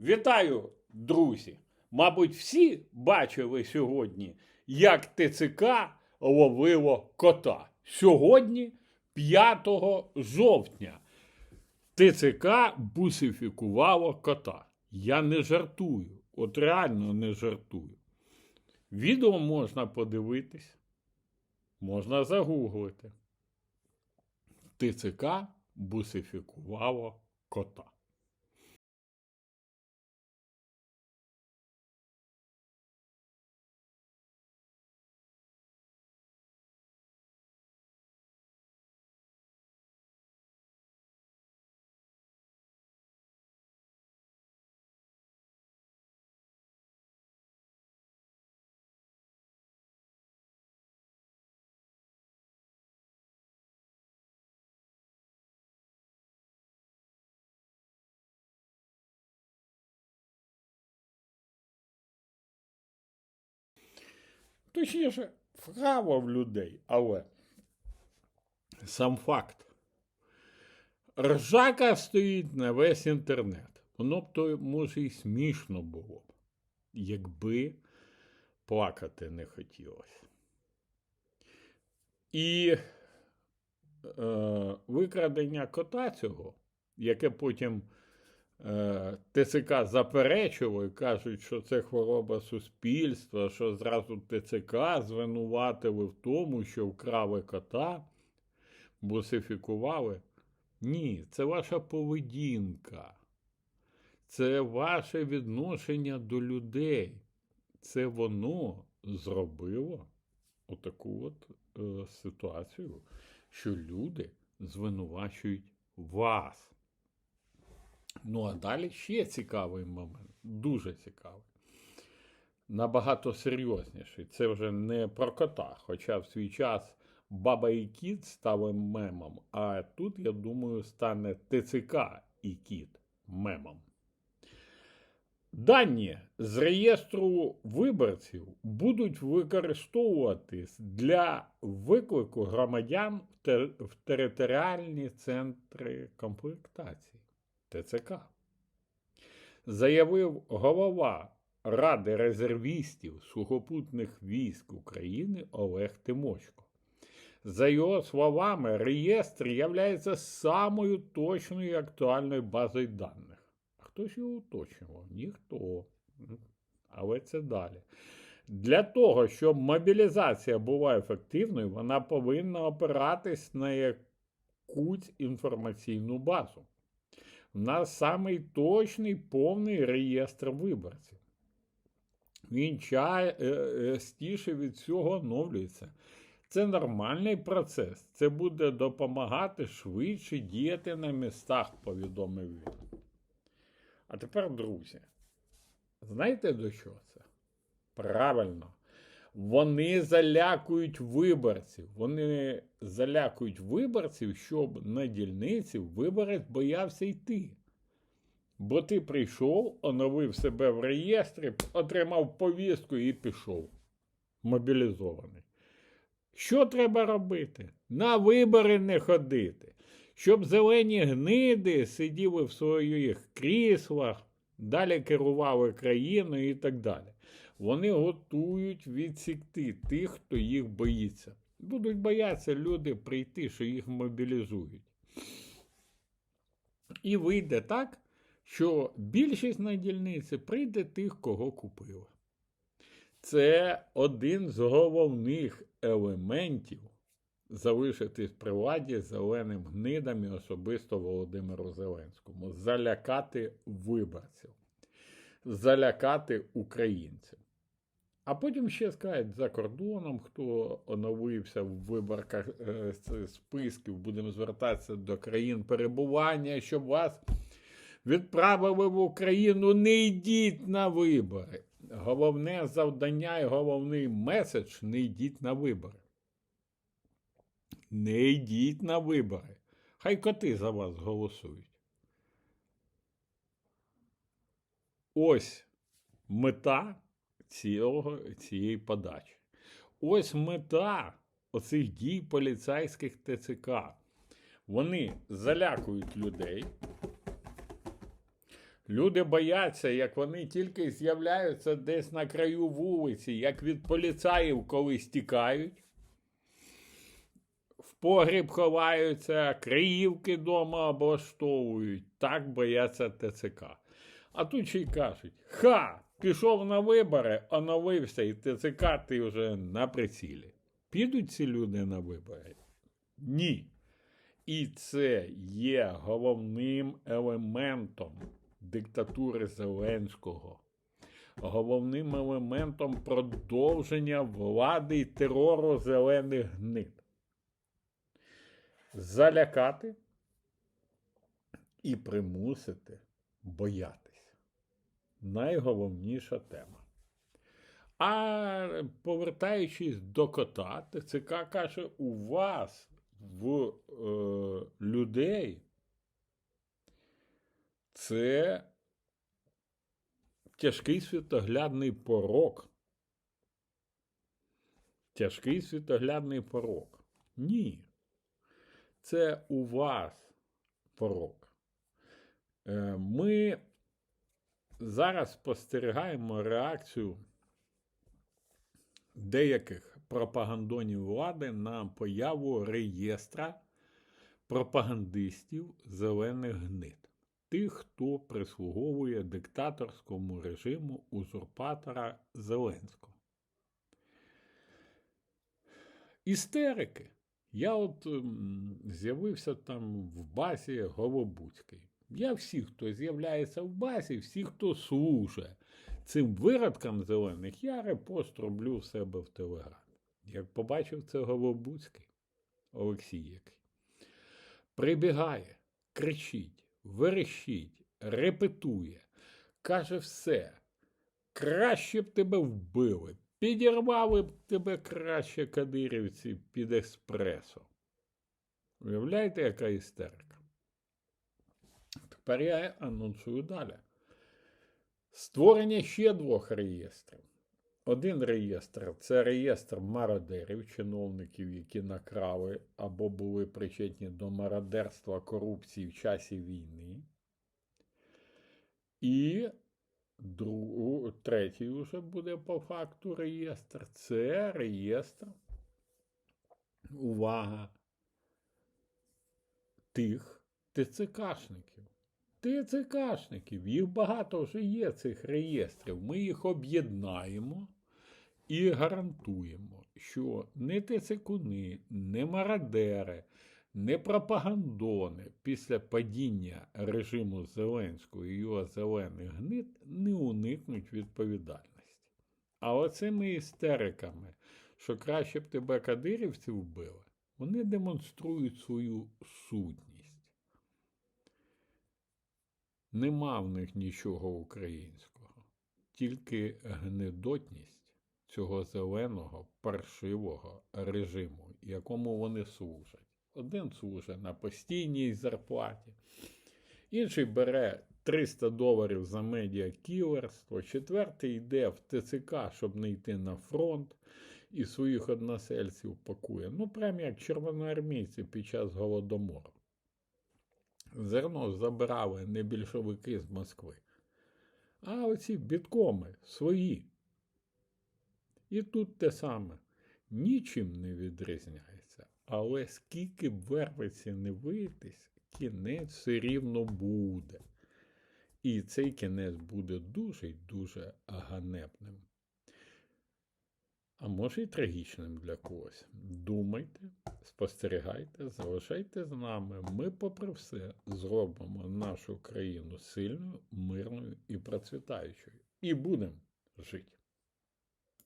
Вітаю, друзі! Мабуть, всі бачили сьогодні, як ТЦК ловило кота. Сьогодні, 5 жовтня, ТЦК бусифікувало кота. Я не жартую, от реально не жартую. Відео можна подивитись, можна загуглити. ТЦК бусифікувало кота. Точніше, право в людей, але сам факт. Ржака стоїть на весь інтернет. Воно б то, може, і смішно було б, якби плакати не хотілося. І е, викрадення кота цього, яке потім ТЦК заперечило і кажуть, що це хвороба суспільства, що зразу ТЦК звинуватили в тому, що вкрали кота, бусифікували. Ні, це ваша поведінка. Це ваше відношення до людей. Це воно зробило отаку от е, ситуацію, що люди звинувачують вас. Ну, а далі ще цікавий момент, дуже цікавий. Набагато серйозніший. Це вже не про кота, хоча в свій час баба і кіт стали мемом, а тут, я думаю, стане ТЦК і кіт мемом. Дані з реєстру виборців будуть використовуватись для виклику громадян в територіальні центри комплектації ТЦК. Заявив голова Ради резервістів сухопутних військ України Олег Тимочко. За його словами, реєстр є самою точною і актуальною базою даних. А хтось його уточнював? Ніхто. Але це далі. Для того, щоб мобілізація була ефективною, вона повинна опиратись на якусь інформаційну базу. У нас самий точний повний реєстр виборців. Він частіше від цього оновлюється. Це нормальний процес. Це буде допомагати швидше діяти на містах, повідомив він. А тепер, друзі, знаєте до чого це? Правильно. Вони залякують виборців. Вони залякують виборців, щоб на дільниці виборець боявся йти. Бо ти прийшов, оновив себе в реєстрі, отримав повістку і пішов. Мобілізований. Що треба робити? На вибори не ходити. Щоб зелені гниди сиділи в своїх кріслах, далі керували країною і так далі. Вони готують відсікти тих, хто їх боїться. Будуть боятися люди прийти, що їх мобілізують. І вийде так, що більшість на дільниці прийде тих, кого купили. Це один з головних елементів залишитись при владі зеленим гнидам і особисто Володимиру Зеленському. Залякати виборців, залякати українців. А потім ще скажуть за кордоном, хто оновився в виборках е, списків, будемо звертатися до країн перебування, щоб вас відправили в Україну, не йдіть на вибори. Головне завдання і головний меседж не йдіть на вибори. Не йдіть на вибори. Хай коти за вас голосують. Ось мета цього, цієї подачі. Ось мета оцих дій поліцейських ТЦК. Вони залякують людей, Люди бояться, як вони тільки з'являються десь на краю вулиці, як від поліцаїв колись тікають, погріб ховаються, криївки дома облаштовують. Так бояться ТЦК. А тут ще й кажуть: ха! Пішов на вибори, оновився, і ТЦК ти вже на прицілі. Підуть ці люди на вибори? Ні. І це є головним елементом диктатури Зеленського, головним елементом продовження влади і терору зелених гнид. Залякати і примусити боятися. Найголовніша тема. А повертаючись до кота, ТЦК каже, у вас в е, людей це тяжкий світоглядний порок. Тяжкий світоглядний порок. Ні. Це у вас порок. Е, Ми зараз спостерігаємо реакцію деяких пропагандонів влади на появу реєстра пропагандистів зелених гнид. Тих, хто прислуговує диктаторському режиму узурпатора Зеленського. Істерики. Я от з'явився там в базі Голобуцький. Я всіх, хто з'являється в базі, всі, хто служить цим виродкам зелених, я репост роблю в себе в Телеграмі. Як побачив це Голобуцький, Олексій який, прибігає, кричить, верещить, репетує, каже все. Краще б тебе вбили, підірвали б тебе краще кадирівці під еспресо. Уявляєте, яка істерика? Тепер я анонсую далі. Створення ще двох реєстрів. Один реєстр це реєстр мародерів, чиновників, які накрали або були причетні до мародерства корупції в часі війни. І другу, третій вже буде по факту реєстр. Це реєстр. Увага тих ТЦКшників. ТЦКшників, їх багато вже є цих реєстрів. Ми їх об'єднаємо і гарантуємо, що не ТЦКуни, не мародери, не пропагандони після падіння режиму Зеленського і його зелених гнид не уникнуть відповідальності. А оцими істериками, що краще б тебе кадирівці вбили, вони демонструють свою сутність. Нема в них нічого українського, тільки гнидотність цього зеленого паршивого режиму, якому вони служать. Один служить на постійній зарплаті, інший бере 300 доларів за медіакілерство, четвертий йде в ТЦК, щоб не йти на фронт, і своїх односельців пакує. Ну, прямо як червоноармійці під час голодомору. Зерно забирали не більшовики з Москви, а оці біткоми свої. І тут те саме нічим не відрізняється, але скільки б вервиці не вийтись, кінець все рівно буде. І цей кінець буде дуже й дуже ганебним. А може й трагічним для когось. Думайте, спостерігайте, залишайте з нами. Ми, попри все, зробимо нашу країну сильною, мирною і процвітаючою. І будемо жити.